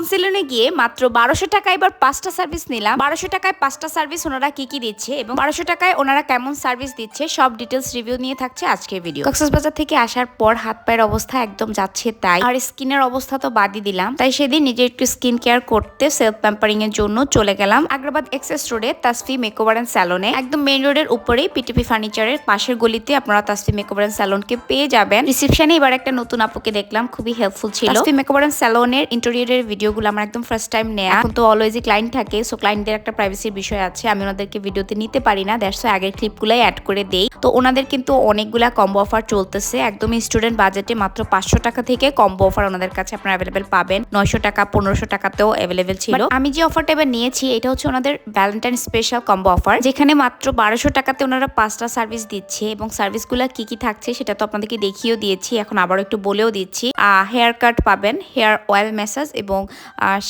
আপন সেলুনে গিয়ে মাত্র বারোশো টাকায় এবার পাঁচটা সার্ভিস নিলাম। বারোশো টাকায় পাঁচটা সার্ভিস ওনারা কি কি দিচ্ছে এবং বারোশো টাকায় ওনারা কেমন সার্ভিস দিচ্ছে সব ডিটেলস রিভিউ নিয়ে থাকছে আজকের ভিডিও। কক্সবাজার থেকে আসার পর হাত পায়ের অবস্থা একদম যাচ্ছে তাই। আর স্কিনের অবস্থা তো বাদই দিলাম। তাই সেদিন নিজে একটু স্কিন কেয়ার করতে সেলফ প্যাম্পারিং এর জন্য চলে গেলাম আগ্রাবাদ এক্সেস রোডে তাসফি মেকওভার অ্যান্ড স্যালনে। একদম মেইন রোডের উপরেই পিটিপি ফার্নিচারের পাশের গলিতে আপনারা তাসফি মেকওভার অ্যান্ড স্যালনকে পেয়ে যাবেন। রিসেপশনে এবার একটা নতুন আপুকে দেখলাম, খুবই হেল্পফুল ছিল। তাসফি মেকওভার অ্যান্ড স্যালনের ইন্টেরিয়রের ভিডিওগুলো আমার একদম ফার্স্ট টাইম নেয়া। এখন তো অলওয়েজই ক্লায়েন্ট থাকে সো ক্লায়েন্টদের একটা প্রাইভেসির বিষয় আছে। আমি ওনাদেরকে ভিডিওতে নিতে পারি না দ্যাটস আগের ক্লিপগুলাই অ্যাড করে দেই। তো ওনাদের কিন্তু অনেকগুলা কম্বো অফার চলতেছে। একদমই স্টুডেন্ট বাজেটে মাত্র পাঁচশো টাকা থেকে কম্বো অফার ওনাদের কাছে আপনারা অ্যাভেলেবেল পাবেন। নয়শো টাকা পনেরোশো টাকাতেও অ্যাভেলেবেল ছিল। আমি যে অফারটা এবার নিয়েছি এটা হচ্ছে ওনাদের ভ্যালেন্টাইন স্পেশাল কম্বো অফার যেখানে মাত্র বারোশো টাকাতে ওনারা পাঁচটা সার্ভিস দিচ্ছে এবং সার্ভিসগুলো কি কি থাকছে সেটা তো আপনাদেরকে দেখিয়েও দিয়েছি। এখন আবারও একটু বলেও দিচ্ছি। হেয়ার কাট পাবেন হেয়ার অয়েল ম্যাসাজ এবং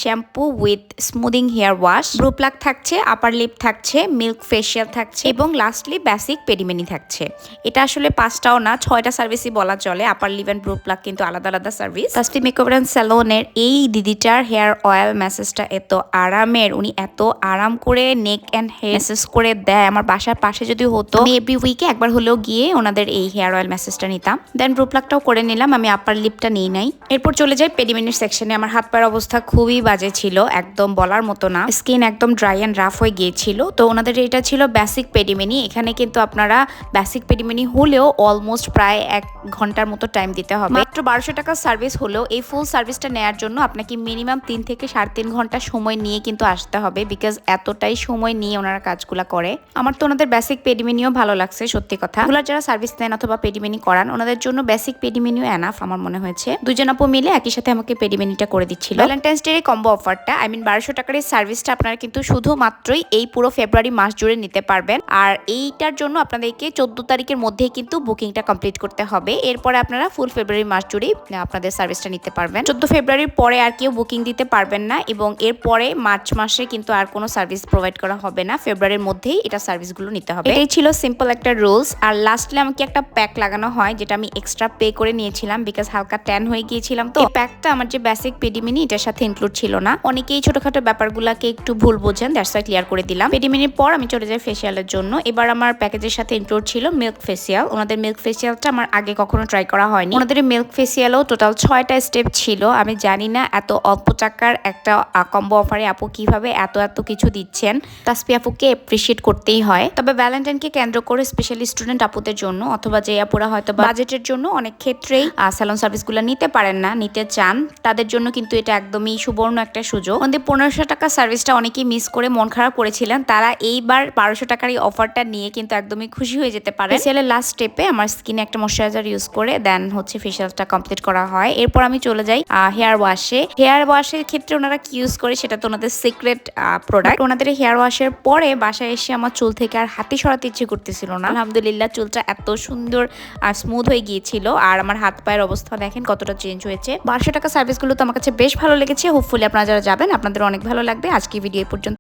shampoo with smoothing hair wash brow pluck থাকছে আপার লিপ থাকছে মিল্ক ফেশিয়াল থাকছে এবং লাস্টলি বেসিক পেডিমেনি থাকছে এটা আসলে পাঁচটাও না, ছয়টা সার্ভিসই বলা চলে upper lip and brow pluck কিন্তু আলাদা আলাদা সার্ভিস তাস্তি মেকওভার অ্যান্ড স্যালনের এই দিদিটার হেয়ার অয়েল ম্যাসেজটা এত আরামের, উনি এত আরাম করে নেক অ্যান্ড হেয়ার ম্যাসেজ করে দেয়। আমার বাসার পাশে যদি হতো, আমি এভরি উইকে একবার হলেও গিয়ে ওনাদের এই হেয়ার অয়েল ম্যাসেজটা নিতাম। দেন ব্রু প্লাগটাও করে নিলাম, আমি আপার লিপটা নিই নাই। এরপর চলে যাই পেডিমেনির সেকশনে আমার হাত পায়ের অবস্থা খুবই বাজে ছিল, একদম বলার মতো না। স্কিন একদম ড্রাই অ্যান্ড রাফ হয়ে গিয়েছিল। তো ওনাদের এটা ছিল বেসিক পেডিমেনি এখানে কিন্তু আপনারা বেসিক পেডিমেনি হলেও অলমোস্ট প্রায় এক ঘণ্টার মতো টাইম দিতে হবে। মাত্র বারোশো টাকার সার্ভিস হলেও এই ফুল সার্ভিসটা নেওয়ার জন্য আপনাকে মিনিমাম তিন থেকে সাড়ে তিন ঘণ্টা সময় নিয়ে কিন্তু আসতে হবে বিকজ এতটাই সময় নিয়ে ওনারা কাজগুলো করে। আমার তো ওনাদের বেসিক পেডিমেনিও ভালো লাগছে, সত্যি কথা। ওগুলো যারা সার্ভিস দেন অথবা পেডিমেনি করান, ওনাদের জন্য বেসিক পেডিমেনিও এনাফ আমার মনে হয়েছে। দুজন আপু মিলে একই সাথে আমাকে পেডিমেনিটা করে দিচ্ছিল। ভ্যালেন্টাইন্স ডে কম্বো অফারটা আই মিন বারোশো টাকার এই সার্ভিসটা আপনারা কিন্তু শুধুমাত্রই এই পুরো ফেব্রুয়ারি মাস জুড়ে নিতে পারবেন। আর এইটার জন্য আপনাদেরকে চোদ্দ তারিখের মধ্যেই কিন্তু বুকিংটা কমপ্লিট করতে হবে। এরপরে আপনারা ফুল ফেব্রুয়ারি মাস জুড়েই আপনাদের সার্ভিসটা নিতে পারবেন। চোদ্দ ফেব্রুয়ারির পরে আর কেউ বুকিং দিতে পারবেন না এবং এরপরে মার্চ মাসে কিন্তু আর কোনো সার্ভিস প্রোভাইড করা হবে না। ফেব্রুয়ারির মধ্যেই এটা সার্ভিসগুলো নিতে হবে। এটাই ছিল সিম্পল একটা রুলস আর লাস্টলি আমাকে একটা প্যাক লাগানো হয়, যেটা আমি এক্সট্রা পে করে নিয়েছিলাম বিকজ হালকা ট্যান হয়ে গিয়েছিলাম তো। প্যাকটা আমার যে বেসিক পেডিমিনি এটার সাথে ইনক্লুড ছিল না। অনেকেই ছোটখাটো ব্যাপারগুলোকে একটু ভুল বোঝেন দ্যাটস ওয়াই ক্লিয়ার করে দিলাম। পেডিমিনির পর আমি চলে যাই ফেসিয়ালের জন্য। এবার আমার প্যাকেজের সাথে ইনক্লুড ছিল মিল্ক ফেসিয়াল ওনাদের মিল্ক ফেসিয়ালটা আমার আগে কখনো ট্রাই করা হয়নি। ওনাদের মিল্ক ফেসিয়ালও টোটাল ছয়টা স্টেপ ছিল। আমি জানি না এত অল্প টাকার একটা কম্বো অফারে আপু কীভাবে এত এত কিছু দিচ্ছেন। তাসপি আপুকে অ্যাপ্রিসিয়েট করতেই হয়। তবে ভ্যালেন্টাইনকে কেন্দ্র করে স্পেশালি স্টুডেন্ট আপুদের জন্য অথবা যে আপুরা হয়তো বাজেটের জন্য অনেক ক্ষেত্রেই স্যালন সার্ভিসগুলো নিতে পারেন না, নিতে চান, তাদের জন্য কিন্তু এটা একদমই সুবর্ণ একটা সুযোগ। ওদের পনেরোশো টাকা সার্ভিসটা অনেকেই মিস করে মন খারাপ করেছিলেন। তারা এইবার বারোশো টাকার এই অফারটা নিয়ে কিন্তু একদমই খুশি হয়ে যেতে পারে। ফেসিয়ালের লাস্ট স্টেপে আমার স্কিনে একটা ময়শ্চারাইজার ইউজ করে দেন হচ্ছে ফেসিয়ালটা কমপ্লিট করা হয়। এরপর আমি চলে যাই হেয়ার ওয়াশে হেয়ার ওয়াশের ক্ষেত্রে ওনারা কি ইউজ করে সেটা তো ওনাদের সিক্রেট প্রোডাক্ট ওনাদের হেয়ার ওয়াশের পরে বাসায় এসে আমার চুল থেকে আর হাতে সরাতে ইচ্ছে করতেছিল না। আলহামদুলিল্লাহ চুলটা এত সুন্দর আর স্মুথ হয়ে গিয়েছিল। আর আমার হাত পায়ের অবস্থা দেখেন কতটা চেঞ্জ হয়েছে। বারোশো টাকা সার্ভিসগুলো তো আমার কাছে বেশ ভালো লেগেছে। হোপফুলি আপনারা যারা যাবেন আপনাদের অনেক ভালো লাগবে। আজকে ভিডিও পর্যন্ত।